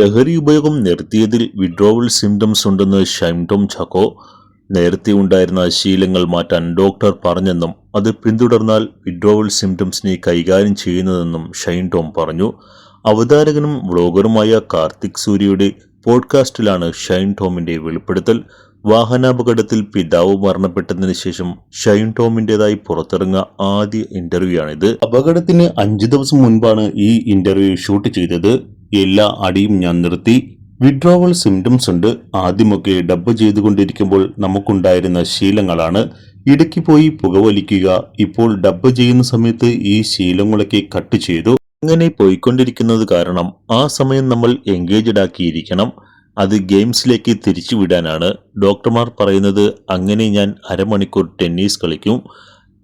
ലഹരി ഉപയോഗം നിർത്തിയതിൽ withdrawal symptoms ഉണ്ടെന്ന് ഷൈംടോം ചക്കോ നേരത്തെ ഉണ്ടായിരുന്ന ശീലങ്ങൾ മാറ്റാൻ ഡോക്ടർ പറഞ്ഞെന്നും അത് പിന്തുടർന്നാൽ വിഡ്രോവൽ സിംറ്റംസിനെ കൈകാര്യം ചെയ്യുന്നതെന്നും ഷൈൻടോം പറഞ്ഞു. അവതാരകനും വ്ളോഗറുമായ കാർത്തിക് സൂര്യയുടെ പോഡ്കാസ്റ്റിലാണ് ഷൈൻ ടോമിന്റെ വെളിപ്പെടുത്തൽ. വാഹനാപകടത്തിൽ പിതാവ് മരണപ്പെട്ടതിന് ശേഷം ഷൈൻ ടോമിന്റേതായി പുറത്തിറങ്ങുക ആദ്യ ഇന്റർവ്യൂ ആണിത്. അപകടത്തിന് അഞ്ചു ദിവസം മുൻപാണ് ഈ ഇന്റർവ്യൂ ഷൂട്ട് ചെയ്തത്. എല്ലാ അടിയും ഞാൻ നിർത്തി. വിഡ്രോവൽ സിംറ്റംസ് ഉണ്ട്. ആദ്യമൊക്കെ ഡബ്ബ് ചെയ്തുകൊണ്ടിരിക്കുമ്പോൾ നമുക്കുണ്ടായിരുന്ന ശീലങ്ങളാണ്. ഇടയ്ക്ക് പോയി പുകവലിക്കുക ഇപ്പോൾ ഡബ്ബ് ചെയ്യുന്ന സമയത്ത് ഈ ശീലങ്ങളൊക്കെ കട്ട് ചെയ്തു. അങ്ങനെ പോയിക്കൊണ്ടിരിക്കുന്നത് കാരണം ആ സമയം നമ്മൾ എൻഗേജഡ് ആക്കിയിരിക്കണം. അത് ഗെയിംസിലേക്ക് തിരിച്ചുവിടാനാണ് ഡോക്ടർമാർ പറയുന്നത് അങ്ങനെ ഞാൻ അരമണിക്കൂർ ടെന്നീസ് കളിക്കും.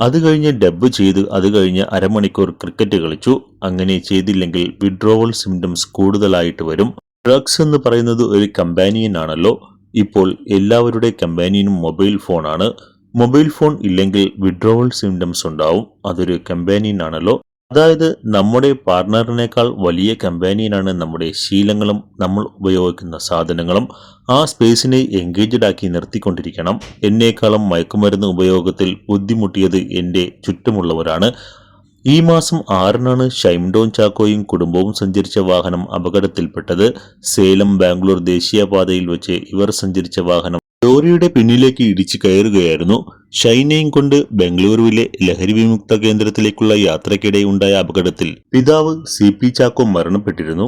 അത് കഴിഞ്ഞ് ഡബ് ചെയ്ത് അത് കഴിഞ്ഞ് അരമണിക്കൂർ ക്രിക്കറ്റ് കളിച്ചു. അങ്ങനെ ചെയ്തില്ലെങ്കിൽ വിഡ്രോവൽ സിംറ്റംസ് കൂടുതലായിട്ട് വരും. ഡ്രഗ്സ് എന്ന് പറയുന്നത് ഒരു കമ്പാനിയൻ ആണല്ലോ. ഇപ്പോൾ എല്ലാവരുടെ കമ്പാനിയനും മൊബൈൽ ഫോണാണ്. മൊബൈൽ ഫോൺ ഇല്ലെങ്കിൽ വിഡ്രോവൽ സിംറ്റംസ് ഉണ്ടാവും. അതൊരു കമ്പാനിയൻ ആണല്ലോ. അതായത് നമ്മുടെ പാർട്ട്ണറിനേക്കാൾ വലിയ കമ്പാനിയനാണ് നമ്മുടെ ശീലങ്ങളും നമ്മൾ ഉപയോഗിക്കുന്ന സാധനങ്ങളും. ആ സ്പേസിനെ എൻഗേജഡ് ആക്കി നിർത്തിക്കൊണ്ടിരിക്കണം. എന്നേക്കാളും മയക്കുമരുന്ന് ഉപയോഗത്തിൽ ബുദ്ധിമുട്ടിയത് എന്റെ ചുറ്റുമുള്ളവരാണ്. ഈ മാസം ആറിനാണ് ഷൈംഡോൺ ചാക്കോയും കുടുംബവും സഞ്ചരിച്ച വാഹനം അപകടത്തിൽപ്പെട്ടത്. സേലം ബാംഗ്ലൂർ ദേശീയപാതയിൽ വെച്ച് ഇവർ സഞ്ചരിച്ച വാഹനം ലോറിയുടെ പിന്നിലേക്ക് ഇടിച്ചു കയറുകയായിരുന്നു ഷൈനയും കൊണ്ട് ബംഗളൂരുവിലെ ലഹരി വിമുക്ത കേന്ദ്രത്തിലേക്കുള്ള യാത്രയ്ക്കിടെ ഉണ്ടായ അപകടത്തിൽ. പിതാവ് സി പി ചാക്കോ മരണപ്പെട്ടിരുന്നു.